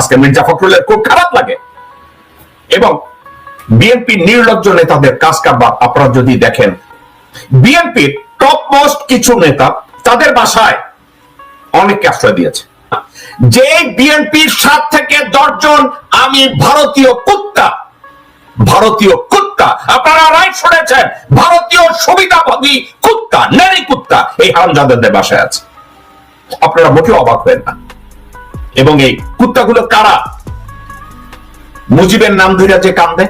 আজকে মির্জা ফখরুলের খুব খারাপ লাগে। এবং বিএনপি নির্লজ্জ নেতাদের কাজ কারবার আপনারা যদি দেখেন বিএনপির টপ মোস্ট কিছু নেতা তাদের বাসায় অনেককে আশ্রয় দিয়েছে। যে বিএনপির সাত থেকে দশজন আমি ভারতীয় কুত্তা ভারতীয় কুত্তা, আপনারা রাইট শুনেছেন, ভারতীয় সুবিধাভোগী কুত্তা নারী কুত্তা, এই হারামজাদাদের বাসায় আছে। আপনারা মোটেও অবাক হবেন না। এবং এই কুত্তাগুলো কারা? মুজিবের নাম ধরে যে কান্দে,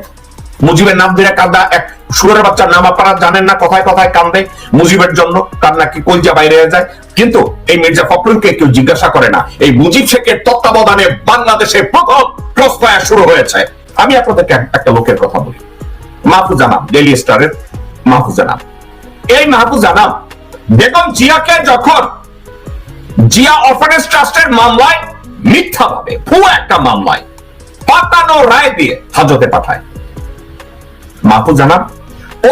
মুজিবের নাম ধরে কান্দা এক সুরের বাচ্চার নাম আপনারা জানেন না, কথায় কথায় কান্দে মুজিবের জন্য তার নাকি কলজা বাইরে যায়? কিন্তু এই মির্জা ফখরুলকে কেউ জিজ্ঞাসা করে না। এই মুজিব শেখের তত্ত্বাবধানে বাংলাদেশে প্রথম ক্রসফায়ার শুরু হয়েছে। আমি আপনাদেরকে একটা লোকের কথা বলি। মাহফুজ আনাম ডেলি স্টারের মাহফুজ আনাম এই মাহফুজ আনাম বেগম জিয়াকে যখন জিয়া অরফানেজ ট্রাস্টের মামলায় মিথ্যাভাবে ভুয়া একটা মামলায় পাতানো রায় দিয়ে হাজতে পাঠায়। মাহফুজ জানান,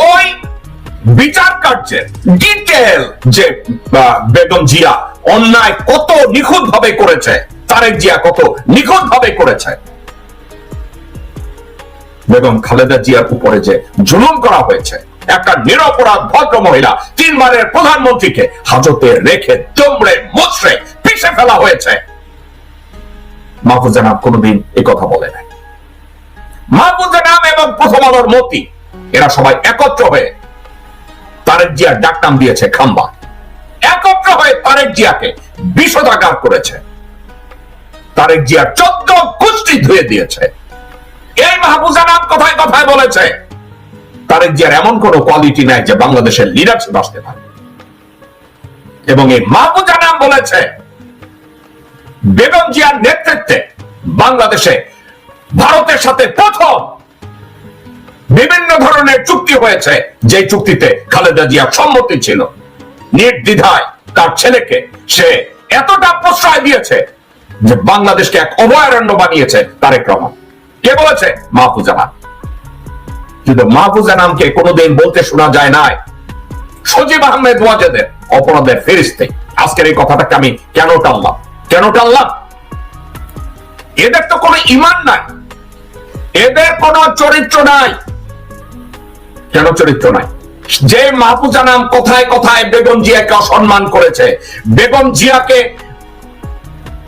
ওই বিচার কার্যের ডিটেল যে বেগম জিয়া অন্যায় কত নিখুঁত ভাবে করেছে, তারেক জিয়া কত নিখুঁত ভাবে করেছে। বেগম খালেদা জিয়ার উপরে যে জুলুম করা হয়েছে, একটা নিরপরাধ ভদ্র মহিলা তিনবারের প্রধানমন্ত্রীকে হাজতে রেখে দমড়ে মুচড়ে পিষে ফেলা হয়েছে। মাহফুজ কোনোদিন কথা বলে নাই। এবং প্রথম আলোর মতি, এরা সবাই একত্র হয়ে তারেক জিয়ার ডাকনাম দিয়েছে খাম্বা। একত্র হয়ে তারেক জিয়াকে করেছে। তারেক চোদ্দ কুষ্টি ধুয়ে দিয়েছে। এই মাহফুজা কথায় কথায় বলেছে, তারেক জিয়ার এমন কোন কোয়ালিটি নাই যে বাংলাদেশের লিডারশিপ আসতে পারে এবং এই বলেছে বেগম জিয়ার নেতৃত্বে বাংলাদেশে ভারতের সাথে প্রথম বিভিন্ন ধরনের চুক্তি হয়েছে। যে চুক্তিতে খালেদা জিয়ার সম্মতি ছিল, নির্দ্বিধায় তার ছেলেকে সে এতটা প্রশ্রয় দিয়েছে যে বাংলাদেশকে এক অভয়ারণ্য বানিয়েছে তারেক রহমান। কে বলেছে? মাহফুজা নাম কিন্তু মাহফুজা নামকে কোনোদিন বলতে শোনা যায় নাই। সজীব আহমেদ ওয়াজেদের, অপরাধের ফেরিস্তে। আজকের এই কথাটাকে আমি কেন টানলাম? কেন টানলাম? এদের তো কোনো ইমান নাই। এদের কোনো চরিত্র নাই। কেন চরিত্র নাই? যে মাহফুজা নাম কথায় কথায় বেগম জিয়াকে অসম্মান করেছে, বেগম জিয়াকে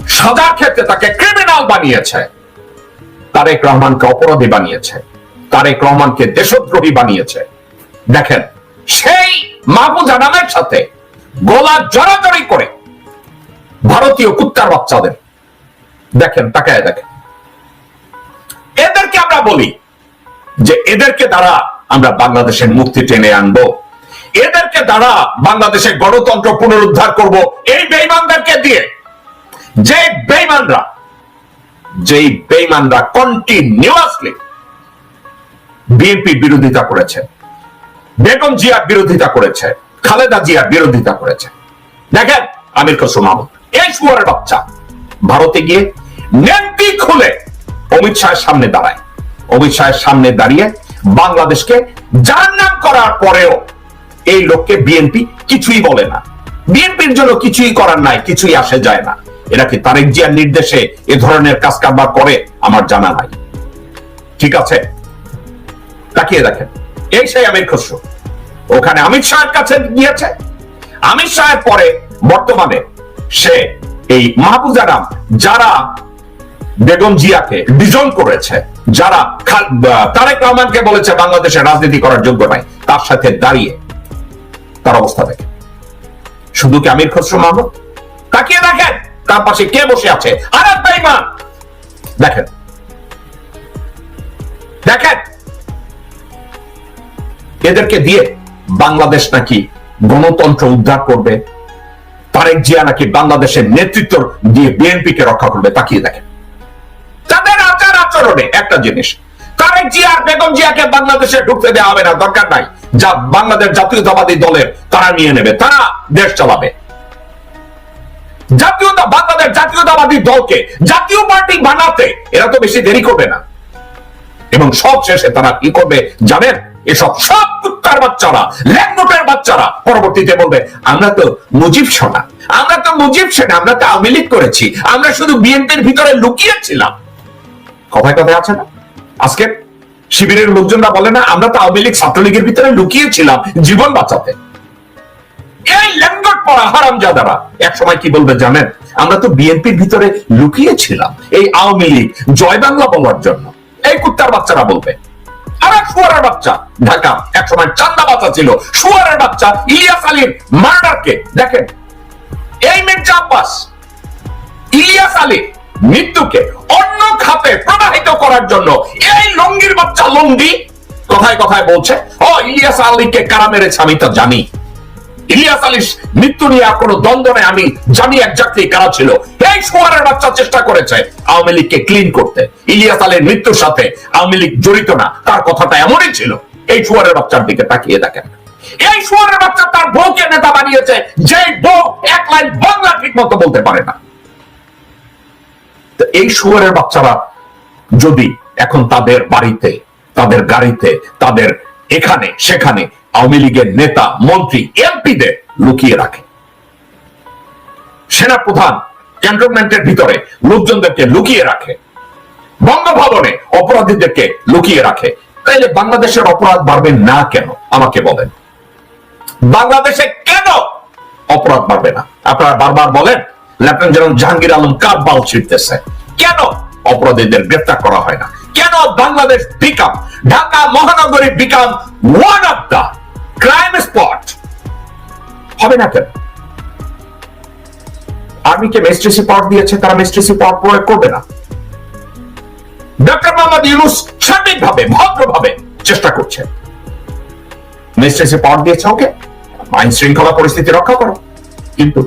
সাজার ক্ষেত্রে তাকে ক্রিমিনাল বানিয়েছে। তারেক রহমানকে অপরাধী বানিয়েছে, তারেক রহমানকে দেশদ্রোহী বানিয়েছে। দেখেন, সেই মাহফুজা নামের সাথে গোলা জড়াজড়ি করে ভারতীয় কুত্তার বাচ্চাদের। দেখেন, তাকায় দেখেন। এদেরকে আমরা বলি যে এদেরকে দ্বারা আমরা বাংলাদেশের মুক্তি টেনে আনব। এদেরকে দ্বারা বাংলাদেশের গণতন্ত্র পুনরুদ্ধার করব এই বেইমানদেরকে দিয়ে। যে বেইমানরা, যেই বেইমানরা কন্টিনিউয়াসলি বিএনপি বিরোধিতা করেছে, বেগম জিয়ার বিরোধিতা করেছে, খালেদা জিয়ার বিরোধিতা করেছে। দেখেন, আমির খসরু মাহমুদ। এই বাচ্চা। ভারতে গিয়ে খুলে অমিত শাহের সামনে দাঁড়ায়। অমিত শাহের সামনে দাঁড়িয়ে বাংলাদেশকে করার পরেও এই লোককে বিএনপি কিছুই বলে না। বিএনপির জন্য কিছুই করার নাই, কিছুই আসে যায় না। এরা কি তারেক জিয়ার নির্দেশে এ ধরনের কাজ কারবার করে? আমার জানা নাই। ঠিক আছে? তাকিয়ে দেখেন। এই সেই আমির খসরু। ওখানে অমিত শাহের কাছে গিয়েছে। অমিত শাহের পরে বর্তমানে সে এই মাহবুজারাম যারা বেগম জিয়াকে ডিজন করেছে, যারা তারেক রহমানকে বলেছে বাংলাদেশে রাজনীতি করার যোগ্য নাই, তার সাথে দাঁড়িয়ে তার অবস্থা দেখে। শুধু কি আমির খসরু মাহমুদ? তাকিয়ে দেখেন তার পাশে কে বসে আছে? আর বেঈমান দেখেন। দেখেন। এদেরকে দিয়ে বাংলাদেশ নাকি গণতন্ত্র উদ্ধার করবে? তারেক জিয়া নাকি বাংলাদেশের নেতৃত্ব দিয়ে বিএনপি কে রক্ষা করবে, তাকিয়ে দেখেন। তাদের আচার আচরণে একটা জিনিস, তারেক জিয়া বেগম জিয়াকে বাংলাদেশে ঢুকতে দেওয়া হবে না, দরকার নাই। যা বাংলাদেশ জাতীয়তাবাদী দলের, তারা নিয়ে নেবে, তারা দেশ চালাবে। জাতীয়তা বাংলাদেশ জাতীয়তাবাদী দলকে জাতীয় পার্টি বানাতে এরা তো বেশি দেরি করবে না। এবং সব শেষে তারা কি করবে জানেন? এসব সব কুত্তার বাচ্চারা ল্যাংনোটের বাচ্চা বাচ্চারা। পরবর্তীতে বলবে, আমরা তো মুজিব সোনা আমরা তো মুজিব সেনা, আমরা তো আওয়ামী লীগ করেছি। আমরা শুধু বিএনপির ভিতরে লুকিয়েছিলাম। কথায় কথায় আছে না? আজকে শিবিরের লোকজনরা বলে না, আমরা তো আওয়ামী লীগ ছাত্রলীগের ভিতরে লুকিয়েছিলাম জীবন বাঁচাতে। এই ল্যাঙ্গট পড়া হারাম জাদারা এক সময় কি বলবে জানেন? আমরা তো বিএনপির ভিতরে লুকিয়েছিলাম এই আওয়ামী লীগ জয় বাংলা বলার জন্য। এই কুত্তার বাচ্চারা বলবে মৃত্যুকে অন্য খাতে প্রবাহিত করার জন্য এই লঙ্গির বাচ্চা লঙ্গি কথায় কথায় বলছে? ও, ইলিয়াস আলীকে কারা মেরেছে আমি তো জানি। ইলিয়াস আলীর মৃত্যু নিয়ে কোনো দ্বন্দ্ব নেই। আমি জানি একজাক্টলি কারা ছিল। এই সোয়ারের বাচ্চা চেষ্টা করেছে আওয়ামী লীগকে ক্লিন করতে। ইলিয়াস আলীর মৃত্যুর সাথে আওয়ামী লীগ জড়িত না, তার কথাটা এমনই ছিল। এই সোয়ারের বাচ্চার দিকে তাকিয়ে দেখেন। এই সোয়ারের বাচ্চা তার বউকে নেতা বানিয়েছে যে বউ এক লাইন বাংলা ঠিক মতো বলতে পারে না। এই শুয়ারের বাচ্চারা যদি এখন তাদের বাড়িতে, তাদের গাড়িতে, তাদের এখানে, সেখানে আওয়ামী লীগের নেতা, মন্ত্রী, এমপিদের লুকিয়ে রাখে। সেনা প্রধান ক্যান্টনমেন্টের ভিতরে লোকজনদেরকে লুকিয়ে রাখে। বঙ্গভবনে অপরাধীদেরকে লুকিয়ে রাখে। তাইলে বাংলাদেশের অপরাধ বাড়বে না কেন? আমাকে বলেন। বাংলাদেশে কেন অপরাধ বাড়বে না? আপনারা বারবার বলেন, লেফটেন্যান্ট জেনারেল জাহাঙ্গীর আলম কার বাল ছিটতেছে কেন অপরাধীদের গ্রেফতার করা হয় না? কেন বাংলাদেশ বিকাম ঢাকা মহানগরী become one of the crime spot হবে না কেন? আর্মিকে মেস্ট্রেসি পাওয়ার দিয়েছে, তারা মেস্ট্রেসি পাওয়ার প্রয়োগ করবে না। ডক্টর মোহাম্মদ ইউনুস সঠিকভাবে ভদ্রভাবে চেষ্টা করছে। মেস্ট্রেসি পাওয়ার দিয়েছে ওকে আইন শৃঙ্খলা পরিস্থিতি রক্ষা করো। কিন্তু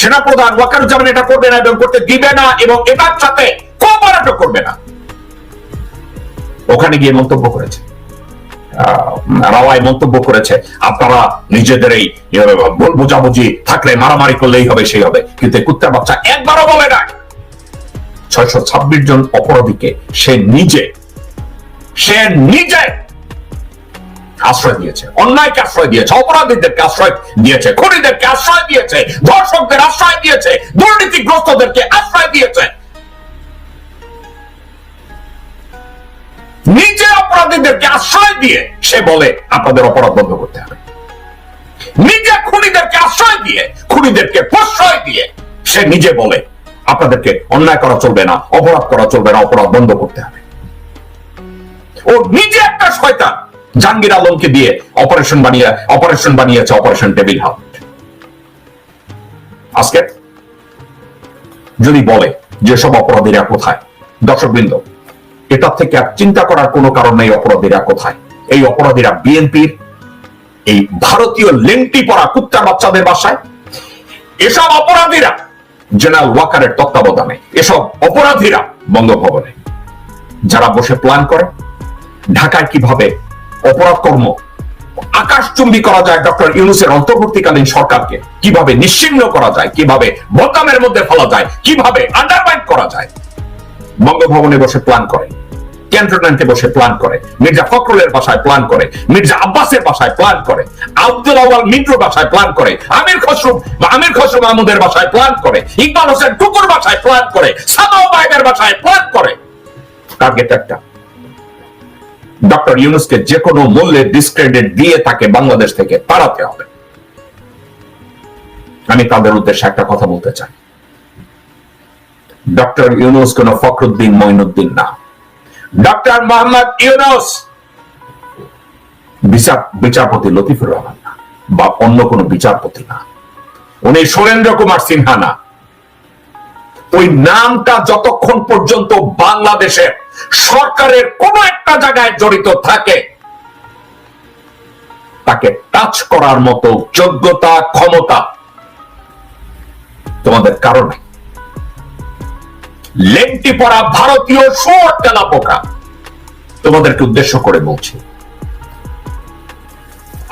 সেনাপ্রধান ওয়াকারুজ্জামান এটা করবে না এবং করতে দিবে না এবং এটার সাথে কোঅপারেটও করবে না। ওখানে গিয়ে মন্তব্য করেছে। রাওয়ায় মন্তব্য করেছে, আপনারা নিজেদের এই বোঝাবুঝি থাকলে, মারামারি করলেই হবে, সেই হবে। কিন্তু কুত্তার বাচ্চা একবারও বলে না ছয়শো ছাব্বিশ জন অপরাধীকে সে নিজে সে নিজে আশ্রয় দিয়েছে। অন্যায়কে আশ্রয় দিয়েছে, অপরাধীদেরকে আশ্রয় দিয়েছে, খুনিদেরকে আশ্রয় দিয়েছে, ধর্ষকদের আশ্রয় দিয়েছে, দুর্নীতিগ্রস্তদেরকে আশ্রয় দিয়েছে। নিজে অপরাধীদেরকে আশ্রয় দিয়ে সে বলে, আপনাদের অপরাধ বন্ধ করতে হবে। নিজে খুনিদেরকে আশ্রয় দিয়ে, খুনিদেরকে প্রশ্রয় দিয়ে সে নিজে বলে, আপনাদেরকে অন্যায় করা চলবে না, অপরাধ করা চলবে না, অপরাধ বন্ধ করতে হবে। ও নিজে একটা শয়তান, জাহাঙ্গীর আলমকে দিয়ে অপারেশন বানিয়ে, অপারেশন বানিয়েছে অপারেশন টেবিল হাউট আজকে যদি বলে যেসব অপরাধীরা কোথায়, দর্শকবৃন্দ এটা থেকে আর চিন্তা করার কোনো কারণ নেই অপরাধীরা কোথায়? এই অপরাধীরা বিএনপির এই ভারতীয় লেংটি পরা কুত্তার বাচ্চাদের বাসায়। এসব অপরাধীরা জেনারেল ওয়াকারের তত্ত্বাবধানে, এসব অপরাধীরা বঙ্গভবনে। যারা বসে প্ল্যান করে, ঢাকায় কীভাবে অপরাধ কর্ম আকাশচুম্বী করা যায় ডক্টর ইউনুসের অন্তর্বর্তীকালীন সরকারকে, কীভাবে নিশ্চিহ্ন করা যায়, কীভাবে বোতামের মধ্যে ফেলা যায়, কীভাবে আন্ডারমাইন করা যায়। বঙ্গভবনে বসে প্ল্যান করে। ক্যান্টনমেন্টে বসে প্ল্যান করে। মির্জা ফখরুলের বাসায় প্ল্যান করে, মির্জা আব্বাসের বাসায় প্ল্যান করে, আব্দুল আওয়াল মিন্টুর বাসায় প্ল্যান করে, আমির খসরু আমির খসরু মাহমুদের বাসায় প্ল্যান করে, ইকবাল হোসেন টুকুর বাসায় প্ল্যান করে সামাও বাইবের বাসায় প্ল্যান করে। টার্গেট একটা। ডক্টর ইউনুসকে যে কোনো মূল্যে ডিসক্রেডিট দিয়ে তাকে বাংলাদেশ থেকে তাড়াতে হবে। আমি তাদের উদ্দেশ্যে একটা কথা বলতে চাই। ডক্টর ইউনুস কোন ফখরুদ্দিন মঈনুদ্দিন না। ডক্টর মোহাম্মদ ইউনুস বিচার বিচারপতি লতিফুর রহমান না, বা অন্য কোন বিচারপতি না। উনি সুরেন্দ্র কুমার সিনহা না। ওই নামটা যতক্ষণ পর্যন্ত বাংলাদেশের সরকারের কোন একটা জায়গায় জড়িত থাকে, তাকে টাচ করার মতো যোগ্যতা, ক্ষমতা তোমাদের কারণে লেংটি পড়া ভারতীয় শোর তেলা পোকা। তোমাদেরকে উদ্দেশ্য করে বলছি।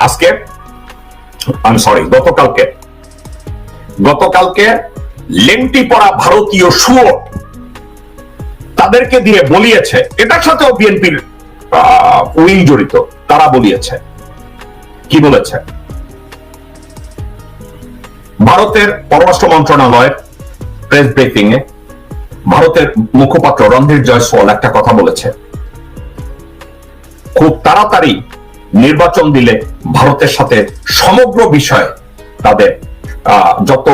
আজকে আমি সরি গতকালকে গতকালকে লেংটি পড়া ভারতীয় শুয়োর তাদেরকে দিয়ে বলিয়েছে, এটার সাথেও বিএনপির উইং জড়িত, তারা বলিয়েছে। কি বলেছে? ভারতের পররাষ্ট্র মন্ত্রণালয়ের প্রেস ব্রিফিং এ ভারতের মুখপাত্র রণধীর জয়সওয়াল একটা কথা বলেছে। খুব তাড়াতাড়ি নির্বাচন দিলে ভারতের সাথে সমগ্র বিষয়ে তাদের যত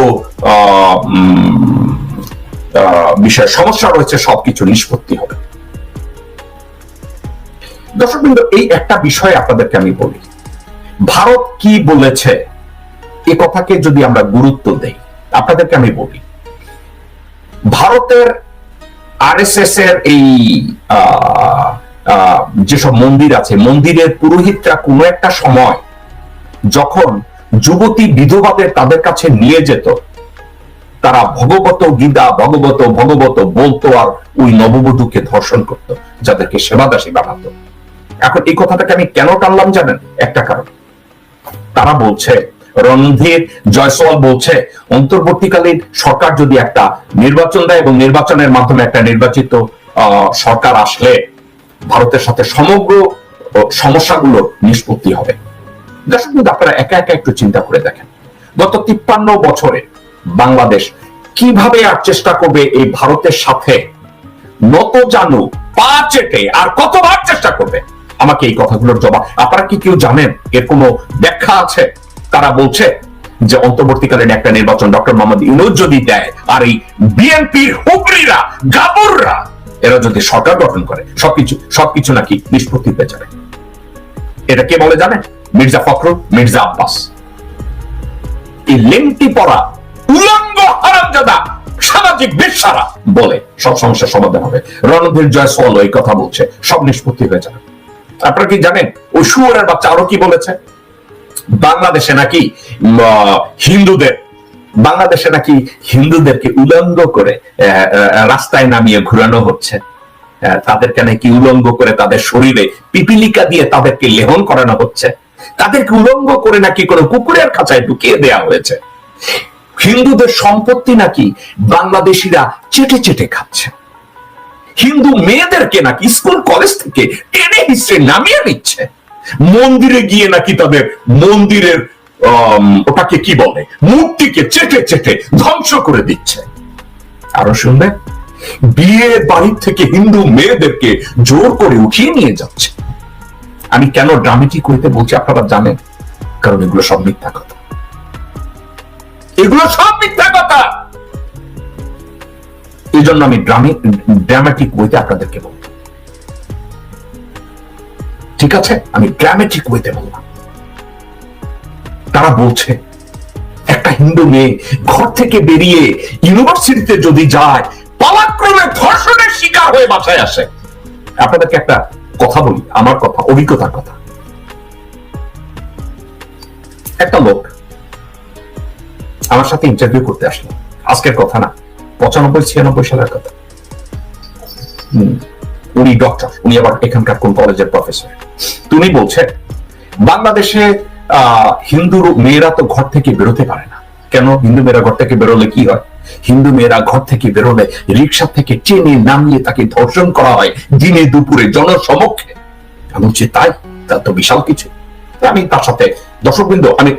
বিষয়ে সমস্যা রয়েছে, সবকিছু নিষ্পত্তি হবে। দর্শকবৃন্দ, এই একটা বিষয় আপনাদেরকে আমি বলি। ভারত কি বলেছে, এ কথাকে যদি আমরা গুরুত্ব দেই, আপনাদেরকে আমি বলি ভারতের আরএসএস এর এই যেসব মন্দির আছে, মন্দিরের পুরোহিতরা কোনো একটা সময় যখন যুবতী বিধবাদের তাদের কাছে নিয়ে যেত, তারা ভগবত গীতা, ভগবত ভগবত বলতো আর ওই নববধূকে ধর্ষণ করত, যাদেরকে সেবাদাসী বানাতো এখন এই কথাটাকে আমি কেন টানলাম জানেন? একটা কারণ। তারা বলছে রণধীর জয়সওয়াল বলছে, অন্তর্বর্তীকালীন সরকার যদি একটা নির্বাচন দেয় এবং নির্বাচনের মাধ্যমে একটা নির্বাচিত সরকার আসলে ভারতের সাথে সমগ্র সমস্যাগুলো নিষ্পত্তি হবে। দর্শক আপনারা একা একা একটু চিন্তা করে দেখেন, গত তিপ্পান্ন বছরে বাংলাদেশ কীভাবে আর চেষ্টা করবে এই ভারতের সাথে? নত জানু, পা চেটে আর কতবার চেষ্টা করবে? আমাকে এই কথাগুলোর জবাব, আপনারা কি কেউ জানেন? এর কোনো ব্যাখ্যা আছে? তারা বলছে যে অন্তর্বর্তীকালীন একটা নির্বাচন ডক্টর মোহাম্মদ ইউনুস যদি দেয় আর এই বিএনপির হুবরিরা গাবররা, এরা যদি সরকার গঠন করে, সবকিছু সবকিছু নাকি নিষ্পত্তি হয়ে যাবে। এটা কে বলে জানেন? মির্জা ফখরুল, মির্জা আব্বাস। এই লেংটি পড়া উলঙ্গ হারামজাদা সামাজিক বেশ্যারা বলে সব সমস্যার সমাধান হবে। রণধীর জয়সওয়াল এই কথা বলছে, সব নিষ্পত্তি হয়ে যাবে। আপনারা কি জানেন? ওই শুয়ারের বাচ্চা আরও কি বলেছে? বাংলাদেশে নাকি হিন্দুদের, বাংলাদেশে নাকি হিন্দুদেরকে উলঙ্গ করে রাস্তায় নামিয়ে ঘুরানো হচ্ছে। তাদেরকে নাকি উলঙ্গ করে তাদের শরীরে পিপিলিকা দিয়ে তাদেরকে লেহন করানো হচ্ছে। তাদেরকে উলঙ্গ করে নাকি কোনো কুকুরের খাঁচায় ঢুকিয়ে দেওয়া হয়েছে। হিন্দুদের সম্পত্তি নাকি বাংলাদেশিরা চেটে চেটে খাচ্ছে। হিন্দু মেয়েদেরকে নাকি স্কুল কলেজ থেকে টেনে হিসেবে নামিয়ে নিচ্ছে মন্দিরে গিয়ে নাকি তাদের মন্দিরের ওটাকে কি বলে? মূর্তিকে চেটে চেটে ধ্বংস করে দিচ্ছে। আরও শুনবে? বিয়ে বাড়ির থেকে হিন্দু মেয়েদেরকে জোর করে উঠিয়ে নিয়ে যাচ্ছে। আমি কেন ড্রামেটিক হইতে বলছি আপনারা জানেন? কারণ এগুলো সব মিথ্যা কথা। এগুলো সব মিথ্যা কথা! এই জন্য আমি ড্রামাটিক ওয়েতে আপনাদেরকে বলব ঠিক আছে? আমি ড্রামাটিক ওয়েতে বললাম তারা বলছে একটা হিন্দু মেয়ে ঘর থেকে বেরিয়ে ইউনিভার্সিটিতে যদি যায় পালাক্রমে ধর্ষণের শিকার হয়ে বাসায় আসে। আপনাদেরকে একটা কথা বলি আমার কথা অভিজ্ঞতার কথা। একটা লোক আমার সাথে ইন্টারভিউ করতে আসলো। আজকের কথা না পঁচানব্বই ছিয়ানব্বই সালের কথা। হুম, উনি ডক্টর উনি আবার এখানকার কোন কলেজের প্রফেসর তুমি বলছেন বাংলাদেশে মেয়েরা তো ঘর থেকে বেরোতে পারে না। কেন? হিন্দু মেয়েরা ঘর থেকে বেরোলে কি হয়? হিন্দু মেয়েরা ঘর থেকে বেরোলে রিক্সা থেকে টেনে নামিয়ে তাকে ধর্ষণ করা হয় দিনে দুপুরে জনসমক্ষে। আমি বলছি, তাই? তা তো বিশাল কিছু। আমি তার সাথে, দর্শকবৃন্দ, আমি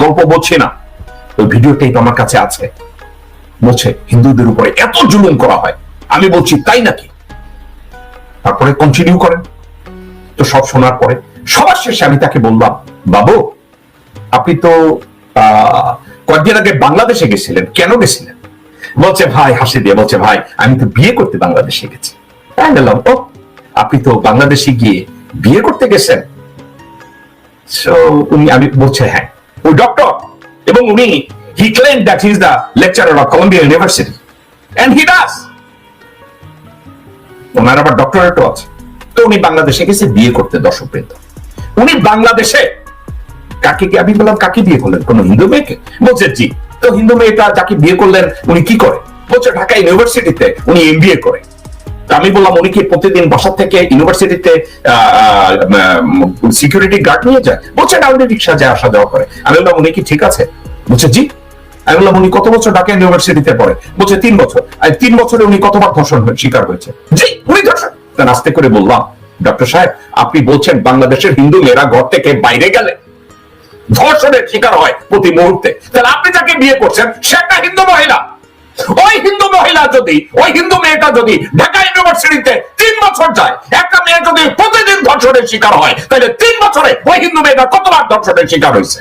গল্প বলছি না। ওই ভিডিও টেপ আমার কাছে আছে। বলছে, হিন্দুদের উপরে এত জুলুম করা হয়। আমি বলছি, তাই নাকি? তারপরে কন্টিনিউ করেন। তো সব শোনার পরে সবার শেষে আমি তাকে বললাম, বাবু, আপনি তো কয়েকদিন আগে বাংলাদেশে গেছিলেন, কেন গেছিলেন? বলছে, ভাই, হাসি দিয়ে। বলছে, ভাই, আমি তো বিয়ে করতে বাংলাদেশে গেছি। আমি বললাম ও আপনি তো বাংলাদেশে গিয়ে বিয়ে করতে গেছেন? উনি, আমি বলছে হ্যাঁ। ওই ডক্টর এবং উনি he claim that is the lecturer of Columbia University and he does ওনার আবার ডক্টরেটও আছে। তো উনি বাংলাদেশে গেছে, বিয়ে করতে দর্শক বৃন্দ উনি বাংলাদেশে কাকে কি, আমি বললাম, কাকে বিয়ে করলেন? কোন হিন্দু মেয়েকে? বলছে, জি। তো হিন্দু মেয়েটা যাকে বিয়ে করলেন, উনি কি করে? বলছে, ঢাকা ইউনিভার্সিটিতে উনি এমবিএ করে। আমি বললাম, উনি কি প্রতিদিন বাসার থেকে ইউনিভার্সিটিতে সিকিউরিটি গার্ড নিয়ে যায়? বলছে, না, উনি রিক্সা যায় আসা যাওয়া করে। আমি বললাম, উনি কি ঠিক আছে? বলছে, জি। আমি উনি কত বছর ঢাকা ইউনিভার্সিটিতে পড়ে? বলছে, তিন বছর। আর তিন বছরে উনি কতবার ধর্ষণ শিকার হয়েছে? জি, উনি ধর্ষণ। আস্তে করে বললাম ডক্টর সাহেব, আপনি বলছেন বাংলাদেশের হিন্দু মেয়েরা ঘর থেকে বাইরে গেলে ধর্ষণের শিকার হয় প্রতি মুহূর্তে। তাহলে আপনি যাকে বিয়ে করছেন, সে একটা হিন্দু মহিলা। ওই হিন্দু মহিলা যদি, ওই হিন্দু মেয়েটা যদি ঢাকা ইউনিভার্সিটিতে তিন বছর যায়, একটা মেয়ে যদি প্রতিদিন ধর্ষণের শিকার হয়, তাহলে তিন বছরে ওই হিন্দু মেয়েটা কতবার ধর্ষণের শিকার হয়েছে?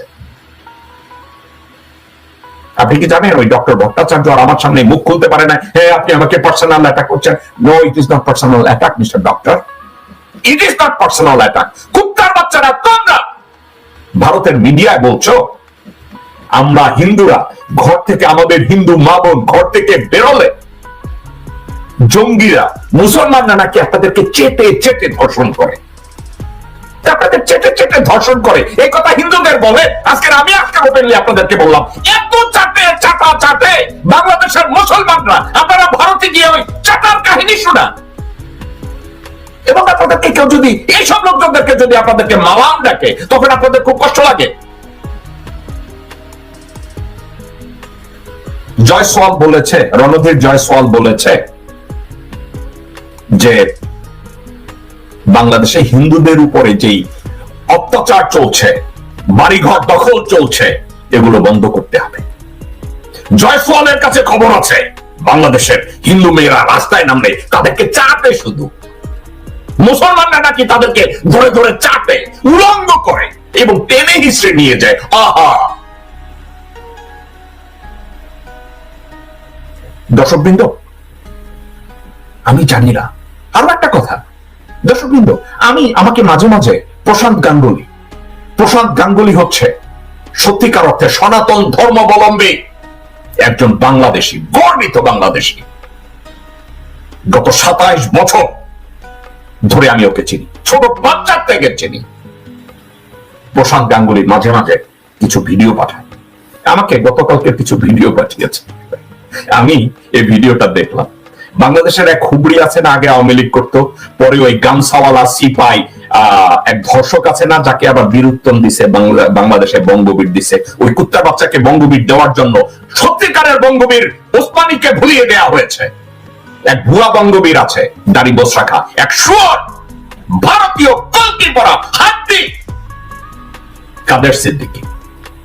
আপনি কি জানেন ওই ডক্টর ভট্টাচার্য আর আমার সামনে মুখ খুলতে পারে না? হ্যাঁ আপনি আমাকে পার্সোনাল অ্যাটাক করছেন। No it is not personal attack mister doctor it is not personal attack কুত্তার বাচ্চারা, তোমরা! ভারতের মিডিয়ায় বলছো, আমরা হিন্দুরা, ঘর থেকে আমাদের হিন্দু মা বোন ঘর থেকে বেরোলে জঙ্গিরা, মুসলমানরা নাকি আপনাদেরকে চেটে চেটে ধর্ষণ করে। আপনাদের চেটে চেটে ধর্ষণ করে। এই কথা হিন্দুদের বলে। আজকে আমি আজকে ওপেনলি আপনাদেরকে বললাম, এত চাটে, চাটা চাটে বাংলাদেশের মুসলমানরা। আপনারা ভারতে গিয়ে ওই চাটার কাহিনী শোনা এবং আপনাদেরকে কেউ যদি, এইসব লোকজনদেরকে যদি আপনাদেরকে মালাম ডাকে তখন আপনাদের খুব কষ্ট লাগে। জয়সওয়াল বলেছে, রণধীর জয়সওয়াল বলেছে যে বাংলাদেশে হিন্দুদের উপরে যেই অত্যাচার চলছে, বাড়িঘর দখল চলছে, এগুলো বন্ধ করতে হবে। জয়সওয়ালের কাছে খবর আছে, বাংলাদেশের হিন্দু মেয়েরা রাস্তায় নামলে তাদেরকে চাটে শুধু। মুসলমানরা নাকি তাদেরকে ধরে ধরে চাটে উলঙ্গ করে এবং টেনে হিসড়ে নিয়ে যায়। আহা! দর্শকবৃন্দ, আমি জানি না। আরও একটা কথা। দর্শকবৃন্দ, আমি আমাকে মাঝে মাঝে প্রশান্ত গাঙ্গুলি। প্রশান্ত গাঙ্গুলি হচ্ছে সত্যিকার অর্থে সনাতন ধর্মাবলম্বী, একজন বাংলাদেশি, গর্বিত বাংলাদেশি। গত সাতাইশ বছর ধরে আমি ওকে চিনি, ছোট বাচ্চার থেকে চিনি। প্রশান্ত গাঙ্গুলি মাঝে মাঝে কিছু ভিডিও পাঠায়। আমাকে গতকালকে কিছু ভিডিও পাঠিয়েছে। আমি এই ভিডিওটা দেখলাম। বাংলাদেশের এক হুবড়ি আছে না আগে আওয়ামী লীগ করতো, পরে ওই গামসাওয়ালা সিপাই এক ধর্ষক আছে না, যাকে আবার বীরুত্তম দিছে বাংলাদেশে বঙ্গবীর দিছে। ওই কুত্তার বাচ্চাকে বঙ্গবীর দেওয়ার জন্য সত্যিকারের বঙ্গবীর ওসমানীকে ভুলিয়ে দেওয়া হয়েছে। এক ভুয়া বঙ্গবীর আছে, দাড়ি বোস রাখা এক সুর ভারতীয় কলকি পরা হাড্ডি কাদের সিদ্দিকী?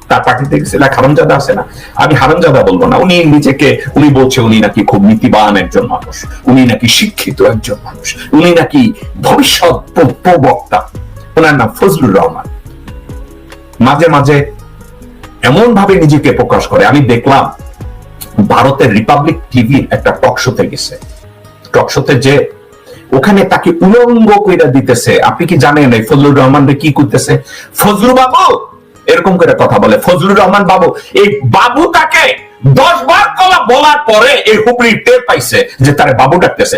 তার পার্টিতে এক হারামজাদা আছে না। আমি হারামজাদা বলব না, উনি নিজেকে, উনি বলছে উনি নাকি খুব নীতিবান একজন মানুষ, উনি নাকি শিক্ষিত একজন মানুষ, উনি নাকি ভবিষ্যৎ প্রবক্তা। ওনার নাম ফজলুর রহমান। মাঝে মাঝে এমন ভাবে নিজেকে প্রকাশ করে, আমি দেখলাম ভারতের রিপাবলিক টিভির একটা টক শোতে গেছে। টক শোতে যে ওখানে তাকে উলঙ্গ কইরা দিতেছে। আপনি কি জানেন এই ফজলুর রহমান রে কি করতেছে ফজলু বাবু! এরকম করে কথা বলে। ফজলুর রহমান বাবু, এই বাবু তাকে দশ বার কলা বলার পরে এই হুপড়ি টের পাইছে যে তার বাবু ডাকতেছে।